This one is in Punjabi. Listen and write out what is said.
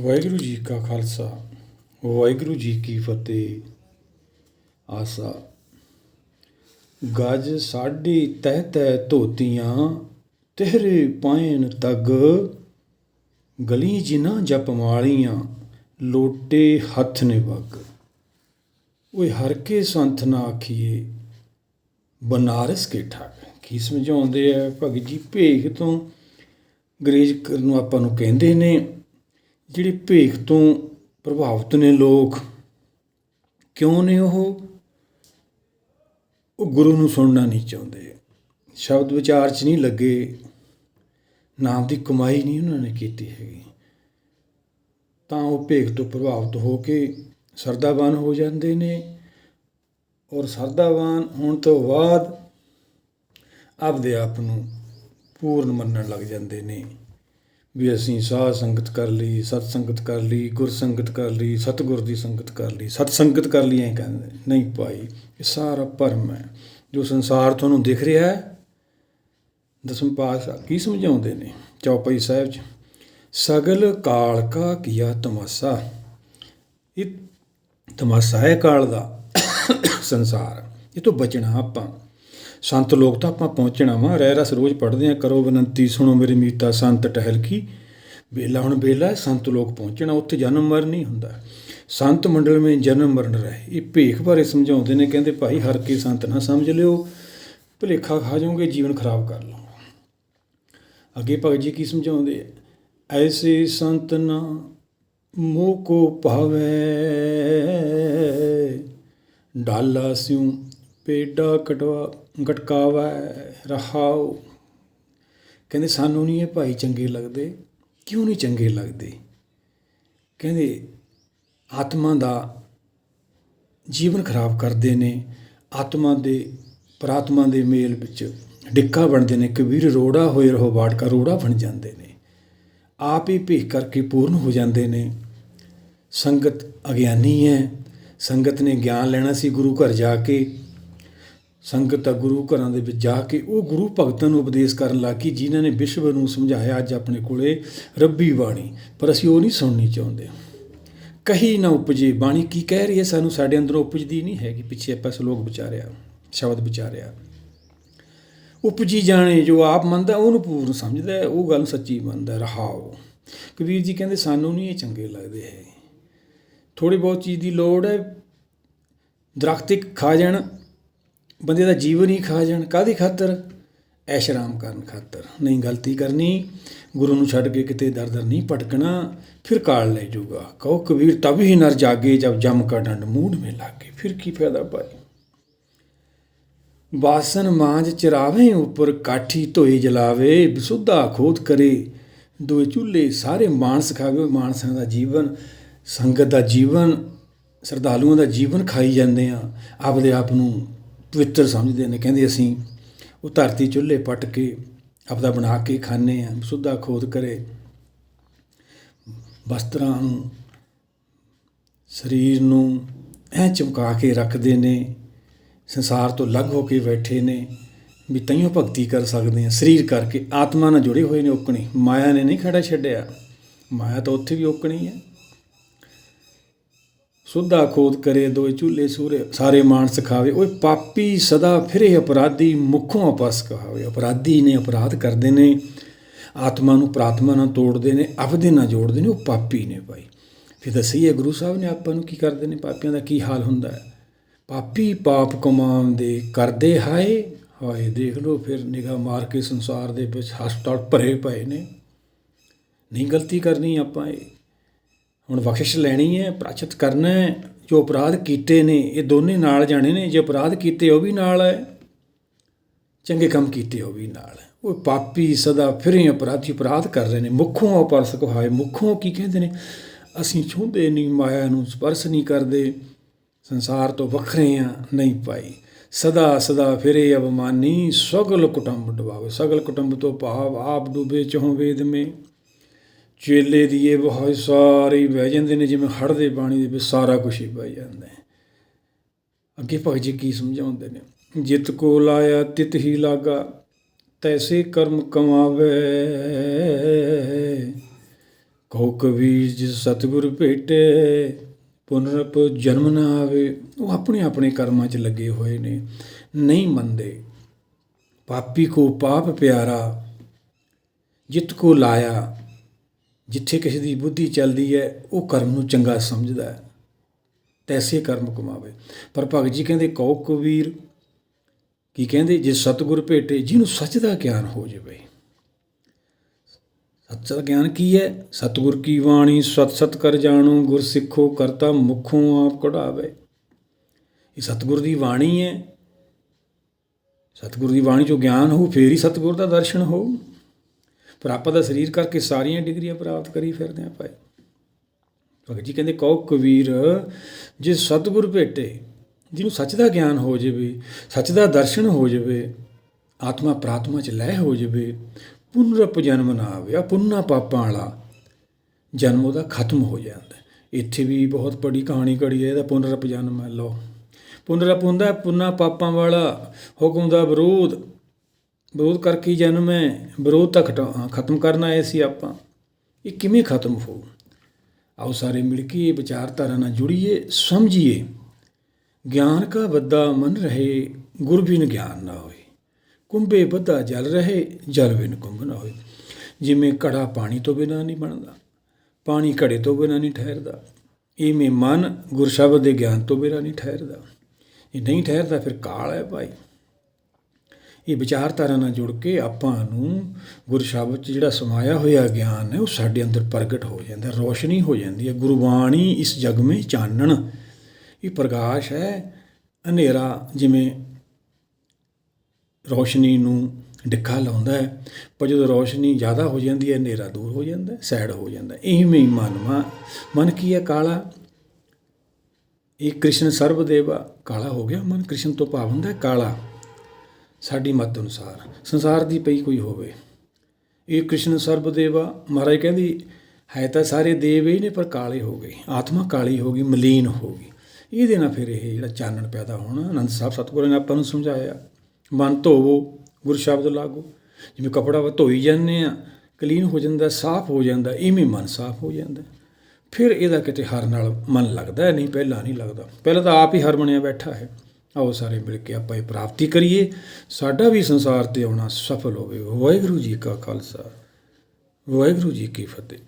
ਵਾਹਿਗੁਰੂ ਜੀ ਕਾ ਖਾਲਸਾ, ਵਾਹਿਗੁਰੂ ਜੀ ਕੀ ਫਤਿਹ। ਆਸਾ। ਗਜ ਸਾਡੀ ਤਹਿ ਤਹਿ ਧੋਤੀਆਂ, ਤਹਿਰੇ ਪਾਇਨ ਤਗ। ਗਲੀ ਜਿਨਾ ਜਪ ਮਾਲੀਆਂ, ਲੋਟੇ ਹੱਥ ਨੇ ਵਗ ਓਏ ਹਰ ਕੇ ਸੰਤ ਨਾ ਆਖੀਏ, ਬਨਾਰਸ ਕੇ ਠਾਕ ਕੀ ਸਮਝਾਉਂਦੇ ਆ ਭਗਤ ਜੀ ਭੇਖ ਤੋਂ ਅੰਗਰੇਜ਼ ਕਰਨ ਨੂੰ ਆਪਾਂ ਨੂੰ ਕਹਿੰਦੇ ਨੇ ਜਿਹੜੇ ਭੇਖ ਤੋਂ ਪ੍ਰਭਾਵਿਤ ਨੇ ਲੋਕ, ਕਿਉਂ ਨੇ ਉਹ? ਉਹ ਗੁਰੂ ਨੂੰ ਸੁਣਨਾ ਨਹੀਂ ਚਾਹੁੰਦੇ। ਸ਼ਬਦ ਵਿਚਾਰ 'ਚ ਨਹੀਂ ਲੱਗੇ, ਨਾਮ ਦੀ ਕਮਾਈ ਨਹੀਂ ਉਹਨਾਂ ਨੇ ਕੀਤੀ ਹੈਗੀ। ਤਾਂ ਉਹ ਭੇਖ ਤੋਂ ਪ੍ਰਭਾਵਿਤ ਹੋ ਕੇ ਸਰਦਾਵਾਨ ਹੋ ਜਾਂਦੇ ਨੇ ਔਰ ਸਰਦਾਵਾਨ ਹੋਣ ਤੋਂ ਬਾਅਦ ਆਪਦੇ ਆਪ ਨੂੰ ਪੂਰਨ ਮੰਨਣ ਲੱਗ ਜਾਂਦੇ ਨੇ। ਵੀ ਅਸੀਂ ਸਾਧ ਸੰਗਤ ਕਰ ਲਈ, ਸਤ ਸੰਗਤ ਕਰ ਲਈ, ਗੁਰ ਸੰਗਤ ਕਰ ਲਈ, ਸਤਿਗੁਰ ਦੀ ਸੰਗਤ ਕਰ ਲਈ। ਸਤ ਸੰਗਤ ਕਰ ਲਈ ਐਂ ਕਹਿੰਦੇ ਨਹੀਂ ਭਾਈ, ਇਹ ਸਾਰਾ ਭਰਮ ਹੈ। ਜੋ ਸੰਸਾਰ ਤੁਹਾਨੂੰ ਦਿਖ ਰਿਹਾ ਹੈ, ਦਸਮ ਪਾਤਸ਼ਾਹ ਕੀ ਸਮਝਾਉਂਦੇ ਨੇ ਚੌਪਈ ਸਾਹਿਬ ਚ? ਸਗਲ ਕਾਲ ਕਾ ਕੀਆ ਤਮਾਸਾ। ਇਹ ਤਮਾਸਾ ਹੈ ਕਾਲ ਦਾ ਸੰਸਾਰ। ਇਹ ਤੋਂ ਬਚਣਾ ਆਪਾਂ। ਸੰਤ ਲੋਕ ਤਾਂ ਆਪਾਂ ਪਹੁੰਚਣਾ ਵਾ, ਰਹਿ ਰਸ ਰੋਜ਼ ਪੜ੍ਹਦੇ ਆ, ਕਰੋ ਬੇਨੰਤੀ, ਸੁਣੋ ਮੇਰੇ ਮੀਤਾ, ਸੰਤ ਟਹਿਲ ਕੀ ਵੇਲਾ ਹੁਣ ਵੇਲਾ ਸੰਤ ਲੋਕ ਪਹੁੰਚਣਾ, ਉੱਥੇ ਜਨਮ ਮਰਨ ਨਹੀਂ ਹੁੰਦਾ ਸੰਤ ਮੰਡਲ ਵਿੱਚ ਜਨਮ ਮਰਨ ਰਹੇ। ਇਹ ਭੇਖ ਬਾਰੇ ਸਮਝਾਉਂਦੇ ਨੇ, ਕਹਿੰਦੇ ਭਾਈ ਹਰ ਕੇ ਸੰਤ ਨਾ ਸਮਝ ਲਿਓ, ਭੁਲੇਖਾ ਖਾ ਜਾਓਗੇ, ਜੀਵਨ ਖਰਾਬ ਕਰ ਲਓਗੇ ਅੱਗੇ ਭਗਤ ਜੀ ਕੀ ਸਮਝਾਉਂਦੇ ਐਸੇ ਸੰਤ ਨਾ ਮੋਹ ਕੋ ਭਾਵੇ। ਡਾਲਾ ਸਿਉ, ਪੇਡਾ ਕਟਵਾ ਗਟਕਾਵਾ ਰਹਾਉ ਕਹਿੰਦੇ, ਸਾਨੂੰ ਨਹੀਂ ਇਹ ਭਾਈ ਚੰਗੇ ਲੱਗਦੇ। ਕਿਉਂ ਨਹੀਂ ਚੰਗੇ ਲੱਗਦੇ? ਕਹਿੰਦੇ, ਆਤਮਾ ਦਾ ਜੀਵਨ ਖਰਾਬ ਕਰਦੇ ਨੇ। ਆਤਮਾ ਦੇ, ਪ੍ਰਾਤਮਾ ਦੇ ਮੇਲ ਵਿੱਚ ਡਿੱਕਾ ਬਣਦੇ ਨੇ। ਕਬੀਰ ਰੋੜਾ ਹੋਏ ਰਹੋ ਬਾਟਕਾ ਰੋੜਾ ਬਣ ਜਾਂਦੇ ਨੇ। ਆਪ ਹੀ ਭੇਖ ਕਰਕੇ ਪੂਰਨ ਹੋ ਜਾਂਦੇ ਨੇ। ਸੰਗਤ ਅਗਿਆਨੀ ਹੈ। ਸੰਗਤ ਨੇ ਗਿਆਨ ਲੈਣਾ ਸੀ ਗੁਰੂ ਘਰ ਜਾ ਕੇ। ਸੰਗਤ ਆ ਗੁਰੂ ਘਰਾਂ ਦੇ ਵਿੱਚ ਜਾ ਕੇ ਉਹ ਗੁਰੂ ਭਗਤਾਂ ਨੂੰ ਉਪਦੇਸ਼ ਕਰਨ ਲੱਗੀ ਜਿਨ੍ਹਾਂ ਨੇ ਵਿਸ਼ਵ ਨੂੰ ਸਮਝਾਇਆ ਅੱਜ ਆਪਣੇ ਕੋਲੇ ਰੱਬੀ ਬਾਣੀ। ਪਰ ਅਸੀਂ ਉਹ ਨਹੀਂ ਸੁਣਨੀ ਚਾਹੁੰਦੇ। ਕਹੀ ਨਾ ਉਪਜੇ ਬਾਣੀ ਕੀ ਕਹਿ ਰਹੀ ਹੈ ਸਾਨੂੰ? ਸਾਡੇ ਅੰਦਰੋਂ ਉਪਜਦੀ ਨਹੀਂ ਹੈਗੀ। ਪਿੱਛੇ ਆਪਾਂ ਸ਼ਲੋਕ ਵਿਚਾਰਿਆ ਸ਼ਬਦ ਵਿਚਾਰਿਆ। ਉਪਜੀ ਜਾਣੇ ਜੋ ਆਪ ਮੰਨਦਾ ਉਹਨੂੰ ਪੂਰਨ ਸਮਝਦਾ ਹੈ, ਉਹ ਗੱਲ ਸੱਚੀ ਮੰਨਦਾ ਰਹਾਓ। ਕਬੀਰ ਜੀ ਕਹਿੰਦੇ ਸਾਨੂੰ ਨਹੀਂ ਇਹ ਚੰਗੇ ਲੱਗਦੇ ਹੈ ਥੋੜੀ ਬਹੁਤ ਚੀਜ਼ ਦੀ ਲੋੜ ਹੈ। ਦਰਖਤ ਖਾ ਜਾਣ ਬੰਦੇ ਦਾ ਜੀਵਨ ਹੀ ਖਾ ਜਾਣ ਕਾਦੀ ਖਾਤਰ? ਐਸ਼ਰਾਮ ਕਰਨ ਖਾਤਰ। ਨਹੀਂ ਗਲਤੀ ਕਰਨੀ, ਗੁਰੂ ਨੂੰ ਛੱਡ ਕੇ ਕਿਤੇ ਦਰ ਦਰ ਨਹੀਂ ਭਟਕਣਾ, ਫਿਰ ਕਾਲ ਲੈ ਜਾਊਗਾ। ਕਹੋ, ਕਬੀਰ, ਤਬ ਹੀ ਨਰ ਜਾਗੇ ਜਬ ਜਮ ਕਾ ਡੰਡ ਮੂਡ ਮੇ ਲਾਗੇ। ਫਿਰ ਕੀ ਫਾਇਦਾ ਭਾਈ? ਬਾਸਨ ਮਾਂਜ ਚਰਾਵੇ, ਉੱਪਰ ਕਾਠੀ ਧੋਏ ਜਲਾਵੇ ਬਿਸੁੱਧਾ ਖੋਦ ਕਰੇ। ਦੋਏ ਚੁੱਲੇ ਸਾਰੇ ਮਾਨਸ ਖਾਵੇ ਮਾਨਸਾਂ ਦਾ ਜੀਵਨ, ਸੰਗਤ ਦਾ ਜੀਵਨ ਸਰਦਾਲੂਆਂ ਦਾ ਜੀਵਨ ਖਾਈ ਜਾਂਦੇ ਆ ਆਪਦੇ ਆਪ ਨੂੰ ਪਵਿੱਤਰ ਸਮਝਦੇ ਨੇ, ਕਹਿੰਦੇ ਅਸੀਂ ਉਹ ਧਰਤੀ ਚੁੱਲ੍ਹੇ ਪੱਟ ਕੇ ਆਪਦਾ ਬਣਾ ਕੇ ਖਾਂਦੇ ਆ ਬਿਸੁੱਧਾ ਖੋਦ ਕਰੇ। ਵਸਤਰਾਂ ਨੂੰ, ਸਰੀਰ ਨੂੰ ਐ ਚਮਕਾ ਕੇ ਰੱਖਦੇ ਨੇ, ਸੰਸਾਰ ਤੋਂ ਅਲੱਗ ਹੋ ਕੇ ਬੈਠੇ ਨੇ, ਵੀ ਤਈਓ ਭਗਤੀ ਕਰ ਸਕਦੇ ਆ ਸਰੀਰ ਕਰਕੇ। ਆਤਮਾ ਨਾਲ ਜੁੜੇ ਹੋਏ ਨੇ ਓਕਣੀ। ਮਾਇਆ ਨੇ ਨਹੀਂ ਖੜਾ ਛੱਡਿਆ। ਮਾਇਆ ਤਾਂ ਉੱਥੇ ਵੀ ਓਕਣੀ ਹੈ। ਸੁੱਧਾ ਖੋਦ ਕਰੇ, ਦੋਏ ਚੁੱਲੇ ਸੂਰੇ, ਸਾਰੇ ਮਾਨਸ ਖਾਵੇ। ਓਏ ਪਾਪੀ ਸਦਾ ਫਿਰੇ ਅਪਰਾਧੀ ਮੁਖੋਂ ਅਪਰਸ ਕਹਾਵੇ। ਅਪਰਾਧੀ ਨੇ ਅਪਰਾਧ ਕਰਦੇ ਨੇ, ਆਤਮਾ ਨੂੰ ਪ੍ਰਾਤਮਾ ਨਾਲ ਤੋੜਦੇ ਨੇ, ਆਪਦੇ ਨਾਲ ਜੋੜਦੇ ਨੇ, ਉਹ ਪਾਪੀ ਨੇ ਭਾਈ। ਫਿਰ ਦੱਸੀਏ ਗੁਰੂ ਸਾਹਿਬ ਨੇ ਆਪਾਂ ਨੂੰ ਕੀ ਕਰਦੇ ਨੇ? ਪਾਪੀਆਂ ਦਾ ਕੀ ਹਾਲ ਹੁੰਦਾ? ਹੈ ਪਾਪੀ ਪਾਪ ਕਮਾਉਂਦੇ ਕਰਦੇ ਹਾਏ ਹਾਏ ਦੇਖ ਲਓ ਫਿਰ ਨਿਗਾਹ ਮਾਰ ਕੇ ਸੰਸਾਰ ਦੇ ਵਿੱਚ ਹਸਪਤਾਲ ਭਰੇ ਪਏ ਨੇ। ਨਹੀਂ ਗਲਤੀ ਕਰਨੀ ਆਪਾਂ ਇਹ। ਹੁਣ ਬਖਸ਼ਿਸ਼ ਲੈਣੀ ਹੈ, ਪ੍ਰਾਚਿਤ ਕਰਨਾ ਹੈ, ਜੋ ਅਪਰਾਧ ਕੀਤੇ ਨੇ, ਇਹ ਦੋਨੇ ਨਾਲ ਜਾਣੇ ਨੇ, ਜੇ ਅਪਰਾਧ ਕੀਤੇ ਉਹ ਵੀ ਨਾਲ ਹੈ, ਚੰਗੇ ਕੰਮ ਕੀਤੇ ਉਹ ਵੀ ਨਾਲ ਹੈ। ਉਹ ਪਾਪੀ ਸਦਾ ਫਿਰੇ ਅਪਰਾਧੀ ਅਪਰਾਧ ਕਰ ਰਹੇ ਨੇ, ਮੁੱਖੋਂ ਅਪਰਸ ਕਹਾਏ, ਮੁੱਖੋਂ ਕੀ ਕਹਿੰਦੇ ਨੇ? ਅਸੀਂ ਛੂੰਦੇ ਨਹੀਂ, ਮਾਇਆ ਨੂੰ ਸਪਰਸ਼ ਨਹੀਂ ਕਰਦੇ, ਸੰਸਾਰ ਤੋਂ ਵੱਖਰੇ ਆ ਨਹੀਂ ਪਾਈ ਸਦਾ ਸਦਾ ਫਿਰੇ ਅਬਮਾਨੀ ਸਗਲ ਕੁਟੰਬ ਡੁਬਾਵੇ, ਸਗਲ ਕੁਟੰਬ ਤੋਂ ਭਾਵ ਆਪ ਡੂਬੇ ਚਹੁ ਵੇਦ ਮੇ। ਚੇਲੇ ਦੀ ਇਹ ਬਹੁਤ ਸਾਰੇ ਬਹਿ ਜਾਂਦੇ ਨੇ, ਜਿਵੇਂ ਹੜ੍ਹ ਦੇ ਪਾਣੀ ਦੇ ਵਿੱਚ ਸਾਰਾ ਕੁਝ ਹੀ ਬਹਿ ਜਾਂਦਾ ਹੈ। ਅੱਗੇ ਭਗਤ ਜੀ ਕੀ ਸਮਝਾਉਂਦੇ ਨੇ? ਜਿਤ ਕੋ ਲਾਇਆ, ਤਿਤ ਹੀ ਲਾਗਾ, ਤੈਸੇ ਕਰਮ ਕਮਾਵੇ। ਕਹੋ ਕਬੀਰ ਜਿਸ ਸਤਿਗੁਰ ਭੇਟੇ ਪੁਨਰਪ ਜਨਮ ਨਾ ਆਵੇ। ਉਹ ਆਪਣੇ ਆਪਣੇ ਕਰਮਾਂ 'ਚ ਲੱਗੇ ਹੋਏ ਨੇ, ਨਹੀਂ ਮੰਨਦੇ। ਪਾਪੀ ਕੋ ਪਾਪ ਪਿਆਰਾ, ਜਿਤ ਕੋ ਲਾਇਆ ਜਿੱਥੇ ਕਿਸੇ ਦੀ ਬੁੱਧੀ ਚੱਲਦੀ ਹੈ, ਉਹ ਕਰਮ ਨੂੰ ਚੰਗਾ ਸਮਝਦਾ ਹੈ। ਤੈਸੇ ਕਰਮ ਕਮਾਵੇ। ਪਰ ਭਗਤ ਜੀ ਕਹਿੰਦੇ, ਕਹੋ ਕਬੀਰ, ਕੀ ਕਹਿੰਦੇ, ਜੇ ਸਤਿਗੁਰ ਭੇਟੇ, ਜਿਹਨੂੰ ਸੱਚ ਦਾ ਗਿਆਨ ਹੋ ਜਾਵੇ। ਸੱਚ ਦਾ ਗਿਆਨ ਕੀ ਹੈ? ਸਤਿਗੁਰ ਕੀ ਬਾਣੀ, ਸਤ ਸਤ ਕਰ ਜਾਣੋ, ਗੁਰ ਸਿੱਖੋ, ਕਰਤਾ ਮੁਖੋਂ ਆਪ ਕਢਾਵੇ। ਇਹ ਸਤਿਗੁਰ ਦੀ ਬਾਣੀ ਹੈ। ਸਤਿਗੁਰ ਦੀ ਬਾਣੀ ਚੋਂ ਗਿਆਨ ਹੋ ਫੇਰ ਹੀ ਸਤਿਗੁਰ ਦਾ ਦਰਸ਼ਨ ਹੋ ਪਰ ਆਪਾਂ ਦਾ ਸਰੀਰ ਕਰਕੇ ਸਾਰੀਆਂ ਡਿਗਰੀਆਂ ਪ੍ਰਾਪਤ ਕਰੀ ਫਿਰਦੇ ਆਂ ਭਾਈ। ਭਗਤ ਜੀ ਕਹਿੰਦੇ, ਕਹੋ ਕਬੀਰ, ਜੇ ਸਤਿਗੁਰ ਭੇਟੇ, ਜਿਹਨੂੰ ਸੱਚ ਦਾ ਗਿਆਨ ਹੋ ਜਾਵੇ, ਸੱਚ ਦਾ ਦਰਸ਼ਨ ਹੋ ਜਾਵੇ, ਆਤਮਾ ਪ੍ਰਾਤਮਾ ਚ ਲੈ ਹੋ ਜਾਵੇ, ਪੁਨਰਪ ਜਨਮ ਨਾ ਆਵੇ ਆ ਪੁੰਨਾ ਪਾਪਾਂ ਵਾਲਾ, ਜਨਮ ਉਹਦਾ ਖਤਮ ਹੋ ਜਾਂਦਾ। ਇੱਥੇ ਵੀ ਬਹੁਤ ਬੜੀ ਕਹਾਣੀ ਘੜੀ ਹੈ, ਇਹਦਾ ਪੁਨਰਪ ਜਨਮ ਹੈ ਲੋ ਪੁਨਰਪ ਹੁੰਦਾ ਪੁੰਨਾ ਪਾਪਾਂ ਵਾਲਾ, ਹੁਕਮ ਦਾ ਵਿਰੋਧ ਵਿਰੋਧ ਕਰਕੇ ਹੀ ਜਨਮ ਹੈ ਵਿਰੋਧ ਤਾਂ ਖਟਾ- ਖਤਮ ਕਰਨ ਆਏ ਸੀ ਆਪਾਂ। ਇਹ ਕਿਵੇਂ ਖਤਮ ਹੋਊ? ਆਓ ਸਾਰੇ ਮਿਲ ਕੇ ਵਿਚਾਰਧਾਰਾ ਨਾਲ ਜੁੜੀਏ, ਸਮਝੀਏ। ਗਿਆਨ ਕਾ ਬੱਦਾ ਮਨ ਰਹੇ, ਗੁਰ ਬਿਨ ਗਿਆਨ ਨਾ ਹੋਏ। ਕੁੰਭੇ ਬੱਧਾ ਜਲ ਰਹੇ, ਜਲ ਬਿਨ ਕੁੰਭ ਨਾ ਹੋਏ। ਜਿਵੇਂ ਘੜਾ ਪਾਣੀ ਤੋਂ ਬਿਨਾ ਨਹੀਂ ਬਣਦਾ, ਪਾਣੀ ਘੜੇ ਤੋਂ ਬਿਨਾ ਨਹੀਂ ਠਹਿਰਦਾ। ਇਵੇਂ ਮਨ ਗੁਰ ਸ਼ਬਦ ਦੇ ਗਿਆਨ ਤੋਂ ਬਿਨਾ ਨਹੀਂ ਠਹਿਰਦਾ। ਇਹ ਨਹੀਂ ਠਹਿਰਦਾ, ਫਿਰ ਕਾਲ ਹੈ ਭਾਈ। ਇਹ ਵਿਚਾਰਧਾਰਾ ਨਾਲ ਜੁੜ ਕੇ ਆਪਾਂ ਨੂੰ ਗੁਰ ਸ਼ਬਦ 'ਚ ਜਿਹੜਾ ਸਮਾਇਆ ਹੋਇਆ ਗਿਆਨ ਹੈ ਉਹ ਸਾਡੇ ਅੰਦਰ ਪ੍ਰਗਟ ਹੋ ਜਾਂਦਾ ਹੈ, ਰੋਸ਼ਨੀ ਹੋ ਜਾਂਦੀ ਹੈ। ਗੁਰਬਾਣੀ ਇਸ ਜਗ ਮੇਂ ਚਾਨਣ। ਇਹ ਪ੍ਰਕਾਸ਼ ਹੈ ਹਨੇਰਾ ਜਿਵੇਂ ਰੋਸ਼ਨੀ ਨੂੰ ਡਿੱਕਾ ਲਾਉਂਦਾ ਹੈ ਪਰ ਜਦੋਂ ਰੋਸ਼ਨੀ ਜ਼ਿਆਦਾ ਹੋ ਜਾਂਦੀ ਹੈ ਹਨੇਰਾ ਦੂਰ ਹੋ ਜਾਂਦਾ ਹੈ ਸੈਡ ਹੋ ਜਾਂਦਾ ਹੈ। ਇਵੇਂ ਹੀ ਮਨ ਮਾ ਮਨ ਕੀ ਹੈ ਕਾਲਾ? ਇਹ ਕ੍ਰਿਸ਼ਨ ਸਰਬਦੇਵਾ ਕਾਲਾ ਹੋ ਗਿਆ ਮਨ ਕ੍ਰਿਸ਼ਨ ਤੋਂ ਭਾਵ ਹੁੰਦਾ ਕਾਲਾ। ਸਾਡੀ ਮਤ ਅਨੁਸਾਰ, ਸੰਸਾਰ ਦੀ ਪਈ ਕੋਈ ਹੋਵੇ। ਇਹ ਕ੍ਰਿਸ਼ਨ ਸਰਬਦੇਵਾ ਮਹਾਰਾਜ ਕਹਿੰਦੀ ਹੈ ਤਾਂ ਸਾਰੇ ਦੇਵ ਹੀ ਨੇ ਪਰ ਕਾਲੇ ਹੋ ਗਏ, ਆਤਮਾ ਕਾਲੀ ਹੋ ਗਈ, ਮਲੀਨ ਹੋ ਗਈ। ਇਹਦੇ ਨਾਲ ਫਿਰ ਇਹ ਜਿਹੜਾ ਚਾਨਣ ਪੈਦਾ ਹੋਣਾ, ਆਨੰਦ ਸਾਹਿਬ ਸਤਿਗੁਰਾਂ ਨੇ ਆਪਾਂ ਨੂੰ ਸਮਝਾਇਆ। ਮਨ ਧੋਵੋ, ਗੁਰ ਸ਼ਬਦ ਲਾਗੋ। ਜਿਵੇਂ ਕਪੜਾ ਵਾ ਧੋਈ ਜਾਂਦੇ ਆ, ਕਲੀਨ ਹੋ ਜਾਂਦਾ, ਸਾਫ਼ ਹੋ ਜਾਂਦਾ, ਇਵੇਂ ਮਨ ਸਾਫ਼ ਹੋ ਜਾਂਦਾ। ਫਿਰ ਇਹਦਾ ਕਿਤੇ ਹਰ ਨਾਲ ਮਨ ਲੱਗਦਾ ਨਹੀਂ ਪਹਿਲਾਂ ਨਹੀਂ ਲੱਗਦਾ। ਪਹਿਲਾਂ ਤਾਂ ਆਪ ਹੀ ਹਰ ਬਣਿਆ ਬੈਠਾ ਹੈ। ਆਓ ਸਾਰੇ ਮਿਲ ਕੇ ਆਪਾਂ ਇਹ ਪ੍ਰਾਪਤੀ ਕਰੀਏ। ਸਾਡਾ ਵੀ ਸੰਸਾਰ ਤੇ ਆਉਣਾ ਸਫਲ ਹੋਵੇ। ਵਾਹਿਗੁਰੂ ਜੀ ਕਾ ਖਾਲਸਾ। ਵਾਹਿਗੁਰੂ ਜੀ ਕੀ ਫਤਿਹ।